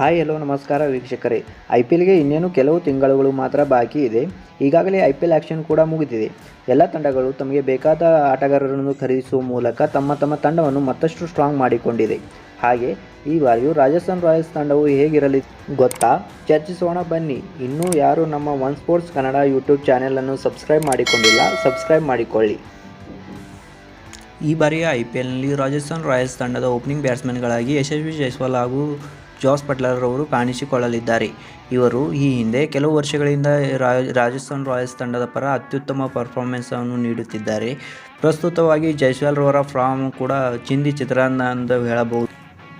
Hi, hello, ನಮಸ್ಕಾರ ವೀಕ್ಷಕರೇ. I P ಎಲ್ಗೆ ಇನ್ನೇನು ಕೆಲವು ತಿಂಗಳುಗಳು ಮಾತ್ರ ಬಾಕಿ ಇದೆ. ಈಗಾಗಲೇ ಐ ಪಿ ಎಲ್ ಆ್ಯಕ್ಷನ್ ಕೂಡ ಮುಗಿದಿದೆ. ಎಲ್ಲ ತಂಡಗಳು ತಮಗೆ ಬೇಕಾದ ಆಟಗಾರರನ್ನು ಖರೀದಿಸುವ ಮೂಲಕ ತಮ್ಮ ತಮ್ಮ ತಂಡವನ್ನು ಮತ್ತಷ್ಟು ಸ್ಟ್ರಾಂಗ್ ಮಾಡಿಕೊಂಡಿದೆ. ಹಾಗೆ, ಈ ಬಾರಿಯೂ ರಾಜಸ್ಥಾನ್ ರಾಯಲ್ಸ್ ತಂಡವು ಹೇಗಿರಲಿ ಗೊತ್ತಾ? ಚರ್ಚಿಸೋಣ, ಬನ್ನಿ. ಇನ್ನೂ ಯಾರು ನಮ್ಮ ಒನ್ ಸ್ಪೋರ್ಟ್ಸ್ ಕನ್ನಡ ಯೂಟ್ಯೂಬ್ ಚಾನೆಲನ್ನು ಸಬ್ಸ್ಕ್ರೈಬ್ ಮಾಡಿಕೊಂಡಿಲ್ಲ ಸಬ್ಸ್ಕ್ರೈಬ್ ಮಾಡಿಕೊಳ್ಳಿ. ಈ ಬಾರಿಯ ಐ ಪಿ ಎಲ್ನಲ್ಲಿ ರಾಜಸ್ಥಾನ್ ರಾಯಲ್ಸ್ ತಂಡದ ಓಪನಿಂಗ್ ಬ್ಯಾಟ್ಸ್ಮನ್ಗಳಾಗಿ ಯಶಸ್ವಿ ಜೈಸ್ವಾಲ್ ಹಾಗೂ ಜಾಸ್ ಬಟ್ಲರ್ ಅವರು ಕಾಣಿಸಿಕೊಳ್ಳಲಿದ್ದಾರೆ. ಇವರು ಈ ಹಿಂದೆ ಕೆಲವು ವರ್ಷಗಳಿಂದ ರಾಜಸ್ಥಾನ್ ರಾಯಲ್ಸ್ ತಂಡದ ಪರ ಅತ್ಯುತ್ತಮ ಪರ್ಫಾರ್ಮೆನ್ಸ್ ಅನ್ನು ನೀಡುತ್ತಿದ್ದಾರೆ. ಪ್ರಸ್ತುತವಾಗಿ ಜೈಸ್ವಾಲ್ ರವರ ಫಾರ್ಮ್ ಕೂಡ ಚಿಂದಿ ಚಿತ್ರಾನ್ನ ಎಂದು ಹೇಳಬಹುದು.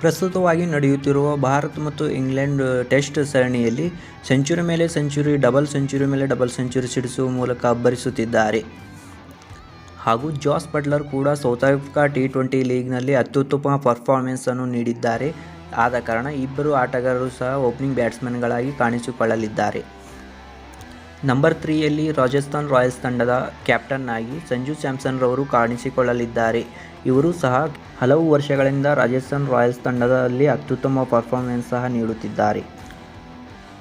ಪ್ರಸ್ತುತವಾಗಿ ನಡೆಯುತ್ತಿರುವ ಭಾರತ ಮತ್ತು ಇಂಗ್ಲೆಂಡ್ ಟೆಸ್ಟ್ ಸರಣಿಯಲ್ಲಿ ಸೆಂಚುರಿ ಮೇಲೆ ಸೆಂಚುರಿ, ಡಬಲ್ ಸೆಂಚುರಿ ಮೇಲೆ ಡಬಲ್ ಸೆಂಚುರಿ ಸಿಡಿಸುವ ಮೂಲಕ ಅಬ್ಬರಿಸುತ್ತಿದ್ದಾರೆ. ಹಾಗೂ ಜಾಸ್ ಬಟ್ಲರ್ ಕೂಡ ಸೌತ್ ಆಫ್ರಿಕಾ ಟಿ ಟ್ವೆಂಟಿ ಲೀಗ್ನಲ್ಲಿ ಅತ್ಯುತ್ತಮ ಪರ್ಫಾರ್ಮೆನ್ಸನ್ನು ನೀಡಿದ್ದಾರೆ. ಆದ ಕಾರಣ ಇಬ್ಬರು ಆಟಗಾರರು ಸಹ ಓಪನಿಂಗ್ ಬ್ಯಾಟ್ಸ್ಮನ್ಗಳಾಗಿ ಕಾಣಿಸಿಕೊಳ್ಳಲಿದ್ದಾರೆ. ನಂಬರ್ ತ್ರೀಯಲ್ಲಿ ರಾಜಸ್ಥಾನ್ ರಾಯಲ್ಸ್ ತಂಡದ ಕ್ಯಾಪ್ಟನ್ ಆಗಿ ಸಂಜು ಸ್ಯಾಮ್ಸನ್ ರವರು ಕಾಣಿಸಿಕೊಳ್ಳಲಿದ್ದಾರೆ. ಇವರು ಸಹ ಹಲವು ವರ್ಷಗಳಿಂದ ರಾಜಸ್ಥಾನ್ ರಾಯಲ್ಸ್ ತಂಡದಲ್ಲಿ ಅತ್ಯುತ್ತಮ ಪರ್ಫಾರ್ಮೆನ್ಸ್ ಸಹ ನೀಡುತ್ತಿದ್ದಾರೆ.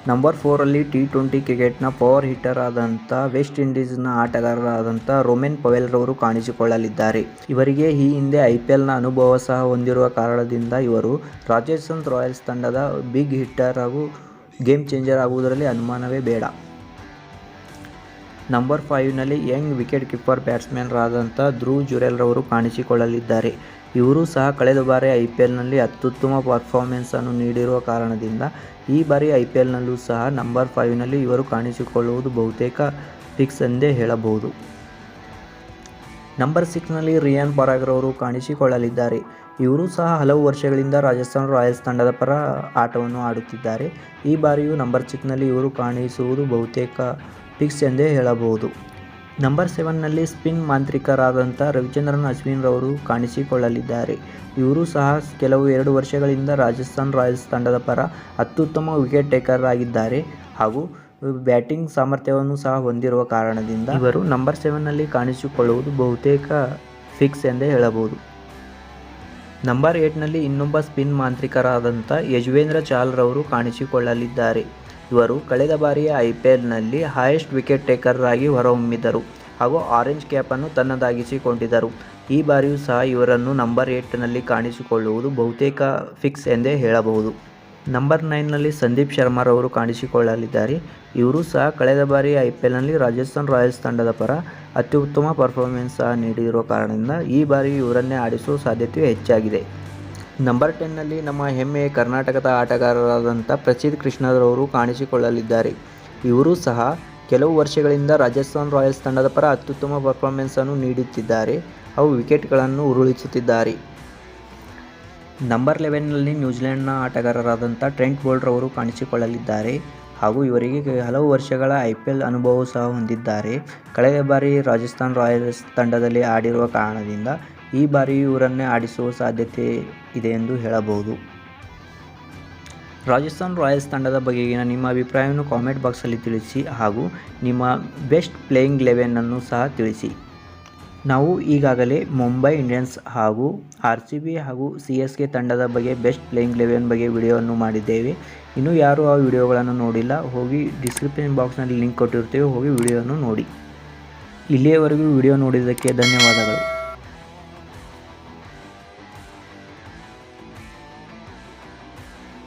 ನಂಬರ್ ಫೋರಲ್ಲಿ ಟಿ ಟ್ವೆಂಟಿ ಕ್ರಿಕೆಟ್ನ ಪವರ್ ಹಿಟ್ಟರ್ ಆದಂಥ ವೆಸ್ಟ್ ಇಂಡೀಸ್ನ ಆಟಗಾರರಾದಂಥ ರೋಮೆನ್ ಪವೆಲ್ರವರು ಕಾಣಿಸಿಕೊಳ್ಳಲಿದ್ದಾರೆ. ಇವರಿಗೆ ಈ ಹಿಂದೆ ಐ ಪಿ ಎಲ್ನ ಅನುಭವ ಸಹ ಹೊಂದಿರುವ ಕಾರಣದಿಂದ ಇವರು ರಾಜಸ್ಥಾನ್ ರಾಯಲ್ಸ್ ತಂಡದ ಬಿಗ್ ಹಿಟ್ಟರ್ ಹಾಗೂ ಗೇಮ್ ಚೇಂಜರ್ ಆಗುವುದರಲ್ಲಿ ಅನುಮಾನವೇ ಬೇಡ. ನಂಬರ್ ಫೈವ್ನಲ್ಲಿ ಯಂಗ್ ವಿಕೆಟ್ ಕೀಪರ್ ಬ್ಯಾಟ್ಸ್ಮನ್ರಾದಂಥ ಧ್ರುವ್ ಜುರೆಲ್ ರವರು ಕಾಣಿಸಿಕೊಳ್ಳಲಿದ್ದಾರೆ. ಇವರು ಸಹ ಕಳೆದ ಬಾರಿ ಐ ಪಿ ಎಲ್ನಲ್ಲಿ ಅತ್ಯುತ್ತಮ ಪರ್ಫಾರ್ಮೆನ್ಸನ್ನು ನೀಡಿರುವ ಕಾರಣದಿಂದ ಈ ಬಾರಿ ಐ ಪಿ ಎಲ್ನಲ್ಲೂ ಸಹ ನಂಬರ್ ಫೈವ್ನಲ್ಲಿ ಇವರು ಕಾಣಿಸಿಕೊಳ್ಳುವುದು ಬಹುತೇಕ ಫಿಕ್ಸ್ ಎಂದೇ ಹೇಳಬಹುದು. ನಂಬರ್ ಸಿಕ್ಸ್ನಲ್ಲಿ ರಿಯಾನ್ ಪರಾಗ್ರವರು ಕಾಣಿಸಿಕೊಳ್ಳಲಿದ್ದಾರೆ. ಇವರು ಸಹ ಹಲವು ವರ್ಷಗಳಿಂದ ರಾಜಸ್ಥಾನ್ ರಾಯಲ್ಸ್ ತಂಡದ ಪರ ಆಟವನ್ನು ಆಡುತ್ತಿದ್ದಾರೆ. ಈ ಬಾರಿಯೂ ನಂಬರ್ ಸಿಕ್ಸ್ನಲ್ಲಿ ಇವರು ಕಾಣಿಸುವುದು ಬಹುತೇಕ ಫಿಕ್ಸ್ ಎಂದೇ ಹೇಳಬಹುದು. ನಂಬರ್ ಸೆವೆನ್ನಲ್ಲಿ ಸ್ಪಿನ್ ಮಾಂತ್ರಿಕರಾದಂಥ ರವಿಚಂದ್ರನ್, ಅಶ್ವಿನ್ ರವರು ಕಾಣಿಸಿಕೊಳ್ಳಲಿದ್ದಾರೆ. ಇವರು ಸಹ ಕೆಲವು ಎರಡು ವರ್ಷಗಳಿಂದ ರಾಜಸ್ಥಾನ್ ರಾಯಲ್ಸ್ ತಂಡದ ಪರ ಅತ್ಯುತ್ತಮ ವಿಕೆಟ್ ಟೇಕರ್ ಆಗಿದ್ದಾರೆ ಹಾಗೂ ಬ್ಯಾಟಿಂಗ್ ಸಾಮರ್ಥ್ಯವನ್ನು ಸಹ ಹೊಂದಿರುವ ಕಾರಣದಿಂದ ಇವರು ನಂಬರ್ ಸೆವೆನ್ನಲ್ಲಿ ಕಾಣಿಸಿಕೊಳ್ಳುವುದು ಬಹುತೇಕ ಫಿಕ್ಸ್ ಎಂದೇ ಹೇಳಬಹುದು. ನಂಬರ್ ಏಟ್ನಲ್ಲಿ ಇನ್ನೊಬ್ಬ ಸ್ಪಿನ್ ಮಾಂತ್ರಿಕರಾದಂಥ ಯಜುವೇಂದ್ರ ಚಾಲ್ರವರು ಕಾಣಿಸಿಕೊಳ್ಳಲಿದ್ದಾರೆ. ಇವರು ಕಳೆದ ಬಾರಿಯ ಐ ಪಿ ಎಲ್ನಲ್ಲಿ ಹೈಯೆಸ್ಟ್ ವಿಕೆಟ್ ಟೇಕರ್ ಆಗಿ ಹೊರಹೊಮ್ಮಿದರು ಹಾಗೂ ಆರೆಂಜ್ ಕ್ಯಾಪನ್ನು ತನ್ನದಾಗಿಸಿಕೊಂಡಿದ್ದರು. ಈ ಬಾರಿಯೂ ಸಹ ಇವರನ್ನು ನಂಬರ್ ಏಟ್ನಲ್ಲಿ ಕಾಣಿಸಿಕೊಳ್ಳುವುದು ಬಹುತೇಕ ಫಿಕ್ಸ್ ಎಂದೇ ಹೇಳಬಹುದು. ನಂಬರ್ ನೈನ್ನಲ್ಲಿ ಸಂದೀಪ್ ಶರ್ಮಾರವರು ಕಾಣಿಸಿಕೊಳ್ಳಲಿದ್ದಾರೆ. ಇವರು ಸಹ ಕಳೆದ ಬಾರಿ ಐ ಪಿ ಎಲ್ನಲ್ಲಿ ರಾಜಸ್ಥಾನ್ ರಾಯಲ್ಸ್ ತಂಡದ ಪರ ಅತ್ಯುತ್ತಮ ಪರ್ಫಾರ್ಮೆನ್ಸ್ ಸಹ ನೀಡಿರುವ ಕಾರಣದಿಂದ ಈ ಬಾರಿ ಇವರನ್ನೇ ಆಡಿಸುವ ಸಾಧ್ಯತೆಯು ಹೆಚ್ಚಾಗಿದೆ. ನಂಬರ್ ಟೆನ್ನಲ್ಲಿ ನಮ್ಮ ಹೆಮ್ಮೆಯ ಕರ್ನಾಟಕದ ಆಟಗಾರರಾದಂಥ ಪ್ರಸಿದ್ಧ ಕೃಷ್ಣರವರು ಕಾಣಿಸಿಕೊಳ್ಳಲಿದ್ದಾರೆ. ಇವರು ಸಹ ಕೆಲವು ವರ್ಷಗಳಿಂದ ರಾಜಸ್ಥಾನ್ ರಾಯಲ್ಸ್ ತಂಡದ ಪರ ಅತ್ಯುತ್ತಮ ಪರ್ಫಾರ್ಮೆನ್ಸನ್ನು ನೀಡುತ್ತಿದ್ದಾರೆ. ಅವು ವಿಕೆಟ್ಗಳನ್ನು ಉರುಳಿಸುತ್ತಿದ್ದಾರೆ. Number ಲೆವೆನ್ನಲ್ಲಿ ನ್ಯೂಜಿಲೆಂಡ್ನ ಆಟಗಾರರಾದಂಥ Trent ಬೋಲ್ಡ್ರವರು ಕಾಣಿಸಿಕೊಳ್ಳಲಿದ್ದಾರೆ. ಹಾಗೂ ಇವರಿಗೆ ಹಲವು ವರ್ಷಗಳ ಐ ಪಿ ಎಲ್ ಅನುಭವವೂ ಸಹ ಹೊಂದಿದ್ದಾರೆ. ಕಳೆದ ಬಾರಿ ರಾಜಸ್ಥಾನ್ ರಾಯಲ್ಸ್ ತಂಡದಲ್ಲಿ ಆಡಿರುವ ಕಾರಣದಿಂದ ಈ ಬಾರಿ ಇವರನ್ನೇ ಆಡಿಸುವ ಸಾಧ್ಯತೆ ಇದೆ ಎಂದು ಹೇಳಬಹುದು. ರಾಜಸ್ಥಾನ್ ರಾಯಲ್ಸ್ ತಂಡದ ಬಗೆಗಿನ ನಿಮ್ಮ ಅಭಿಪ್ರಾಯವನ್ನು ಕಾಮೆಂಟ್ ಬಾಕ್ಸಲ್ಲಿ ತಿಳಿಸಿ ಹಾಗೂ ನಿಮ್ಮ ಬೆಸ್ಟ್ ಪ್ಲೇಯಿಂಗ್ ಲೆವೆನ್ನನ್ನು ಸಹ ತಿಳಿಸಿ. ನಾವು ಈಗಾಗಲೇ ಮುಂಬೈ ಇಂಡಿಯನ್ಸ್ ಹಾಗೂ ಆರ್ ಸಿ ಬಿ ಹಾಗೂ ಸಿ ಎಸ್ ಕೆ ತಂಡದ ಬಗ್ಗೆ ಬೆಸ್ಟ್ ಪ್ಲೇಯಿಂಗ್ ಲೆವೆನ್ ಬಗ್ಗೆ ವಿಡಿಯೋವನ್ನು ಮಾಡಿದ್ದೇವೆ. ಇನ್ನೂ ಯಾರೂ ಆ ವಿಡಿಯೋಗಳನ್ನು ನೋಡಿಲ್ಲ, ಹೋಗಿ ಡಿಸ್ಕ್ರಿಪ್ಷನ್ ಬಾಕ್ಸ್ನಲ್ಲಿ ಲಿಂಕ್ ಕೊಟ್ಟಿರ್ತೇವೆ ಹೋಗಿ ವಿಡಿಯೋವನ್ನು ನೋಡಿ. ಇಲ್ಲಿಯವರೆಗೂ ವಿಡಿಯೋ ನೋಡಿದ್ದಕ್ಕೆ ಧನ್ಯವಾದಗಳು.